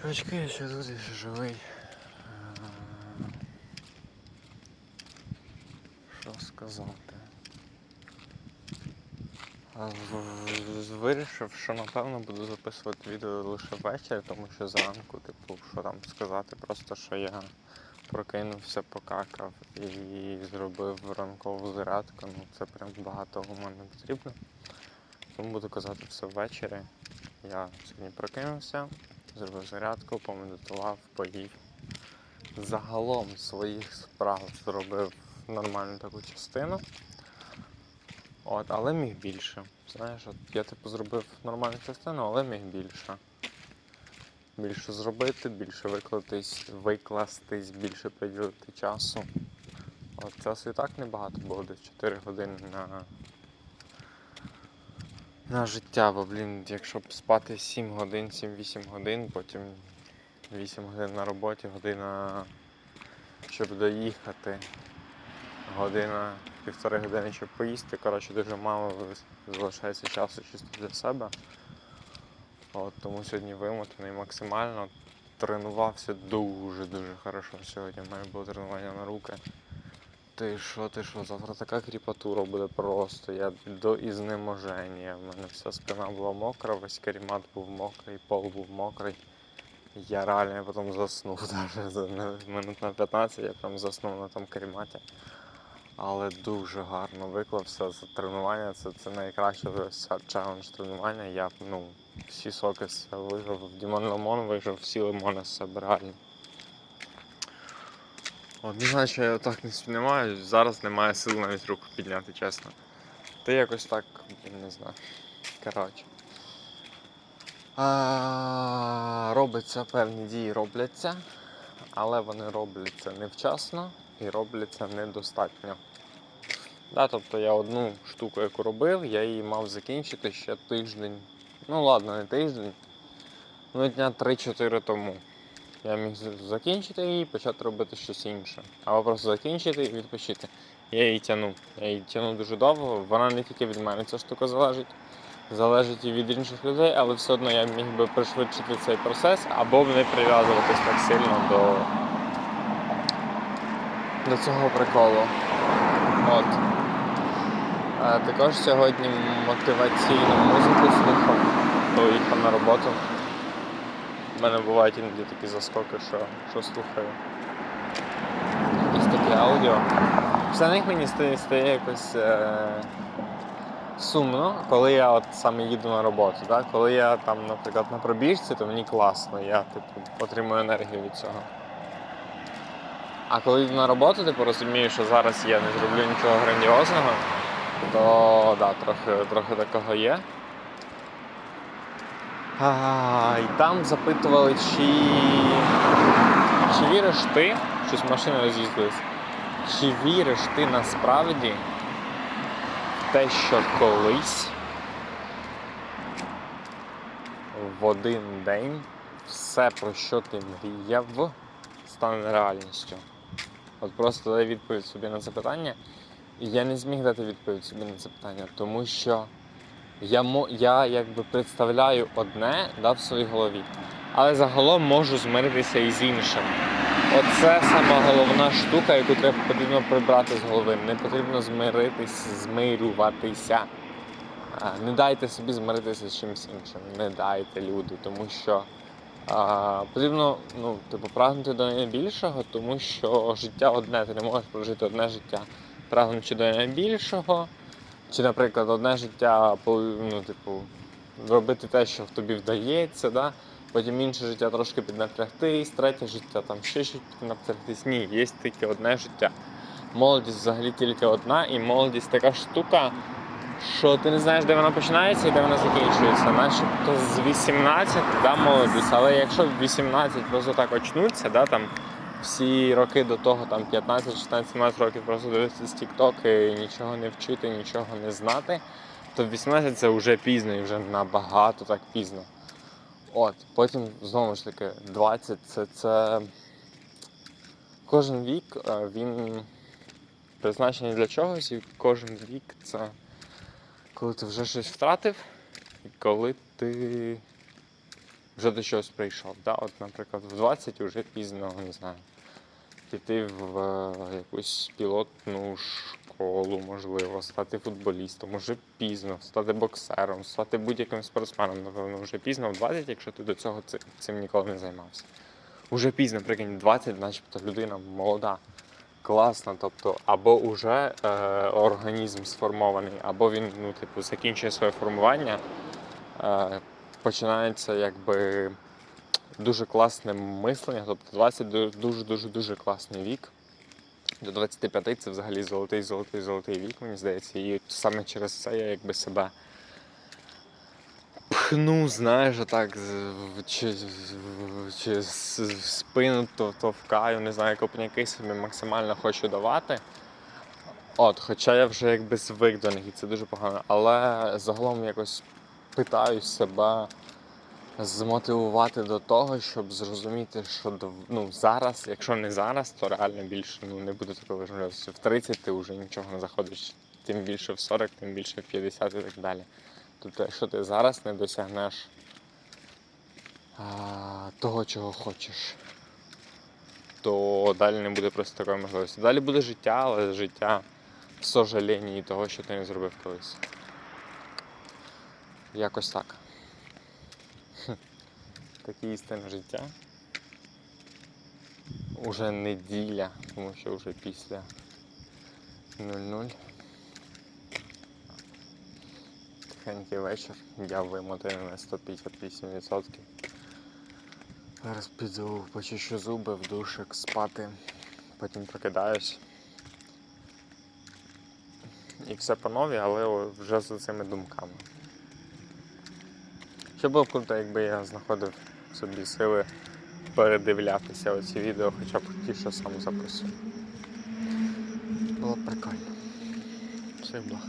Чувачки, я ще тут, ще живий. Е, Що сказати? Вирішив, що напевно буду записувати відео лише ввечері, тому що зранку, типу, що там сказати, просто що я прокинувся, покакав і зробив ранкову зарядку. Ну це прям багато мене потрібно. Тому буду казати все ввечері. Я сьогодні прокинувся, зробив зарядку, помедитував, поїв. Загалом своїх справ зробив нормальну таку частину. От, але міг більше. Знаєш, от я типу зробив нормальну частину, але міг більше. Більше зробити, більше викластись, викластись, більше приділити часу. От часу і так небагато було, десь 4 години на, на життя, бо, блін, якщо б спати 7 годин, 7-8 годин, потім 8 годин на роботі, година, щоб доїхати, година, півтори години, щоб поїсти. Коротше, дуже мало залишається часу чисто для себе. От, тому сьогодні вимотаний максимально. Тренувався дуже-дуже хорошо сьогодні. У мене було тренування на руки. Ти що, ти що, завтра така кріпатура буде просто. Я до ізнеможення. У мене вся спина була мокра, весь карімат був мокрий, пол був мокрий. Я реально потім заснув навіть минут на 15 я прям заснув на тому каріматі. Але дуже гарно виклався за тренування. Це, це найкраще челендж тренування. Я ну, всі соки виграв. Дімон Лимон виграв всі лимони з себе реально. Я так не сприймаю. Зараз немає сил навіть руку підняти, чесно. Ти якось так, не знаю. Коротше. А, робиться певні дії робляться, але вони робляться невчасно і робляться недостатньо. Да, тобто я одну штуку, яку робив, я її мав закінчити ще тиждень. Ну ладно, не тиждень. Ну, дня 3-4 тому. Я міг закінчити її і почати робити щось інше. Або просто закінчити і відпочити. Я її тягнув. Я її тягнув дуже довго. Вона не тільки від мене ця штука залежить. Залежить і від інших людей, але все одно я міг би пришвидшити цей процес або б не прив'язуватись так сильно до, до цього приколу. От. А також сьогодні мотиваційну музику слухав, коли їхав на роботу. У мене бувають іноді такі заскоки, що, що слухаю. Якісь такі аудіо. Все на них мені стає, стає якось е, сумно, коли я от саме їду на роботу. Да? Коли я там, наприклад, на пробіжці, то мені класно, я типу, отримую енергію від цього. А коли йду на роботу, типу розумію, що зараз я не зроблю нічого грандіозного, то да, трохи, трохи такого є. А, і там запитували, чи, чи віриш ти, щось машина роз'їздилась, чи віриш ти насправді в те, що колись в один день все, про що ти мріяв, стане реальністю. От просто дай відповідь собі на це питання. І я не зміг дати відповідь собі на це питання, тому що я, я якби представляю одне да, в своїй голові, але загалом можу змиритися із іншим. Оце сама головна штука, яку треба потрібно прибрати з голови. Не потрібно змиритись, змирюватися. Не дайте собі змиритися з чимось іншим. Не дайте люди, тому що а, потрібно ну, типу, прагнути до найбільшого, тому що життя одне, ти не можеш прожити одне життя, прагнучи до найбільшого. Чи, наприклад, одне життя ну, типу, робити те, що тобі вдається, да? потім інше життя трошки піднапрягтись, третє життя там ще щось піднапрягтись. Ні, є тільки одне життя. Молодість взагалі тільки одна, і молодість така штука, що ти не знаєш, де вона починається і де вона закінчується. Начебто з 18 да, молодість, але якщо в 18 просто так очнуться, да, там, всі роки до того, там 15, 16, 17 років просто дивитися з TikTok і нічого не вчити, нічого не знати, то в 18 це вже пізно і вже набагато так пізно. От, потім знову ж таки 20 це, це кожен вік е, він призначений для чогось, і кожен вік це коли ти вже щось втратив, і коли ти вже до чогось прийшов. Да? От, наприклад, в 20 вже пізно, не знаю, піти в е, якусь пілотну школу, можливо, стати футболістом, уже пізно, стати боксером, стати будь-яким спортсменом, напевно, вже пізно в 20, якщо ти до цього ци- цим ніколи не займався. Уже пізно, прикинь, 20, начебто людина молода, класна, тобто, або вже е, організм сформований, або він, ну, типу, закінчує своє формування. Е, починається якби дуже класне мислення. Тобто 20 дуже дуже класний вік. До 25 це взагалі золотий, золотий, золотий вік, мені здається. І саме через це я якби себе пхну, знаєш, в- чи, чи спину то товкаю, не знаю, копняки собі максимально хочу давати. От, хоча я вже якби звик до них, і це дуже погано. Але загалом якось питаю себе змотивувати до того, щоб зрозуміти, що ну, зараз, якщо не зараз, то реально більше ну, не буде такої можливості. В 30 ти вже нічого не заходиш, тим більше в 40, тим більше в 50 і так далі. Тобто, якщо ти зараз не досягнеш а, того, чого хочеш, то далі не буде просто такої можливості. Далі буде життя, але життя в сожаленні того, що ти не зробив колись. Якось так. Такі істини життя. Уже неділя, тому що вже після 00. Тихенький вечір. Я вимотаний на 158%. Зараз піду почищу зуби, в душик спати, потім прокидаюсь. І все по новій, але вже з цими думками. Ще було б круто, якби я знаходив собі сили передивлятися оці відео, хоча б ті, що сам записую. Було б прикольно. Всіх благ.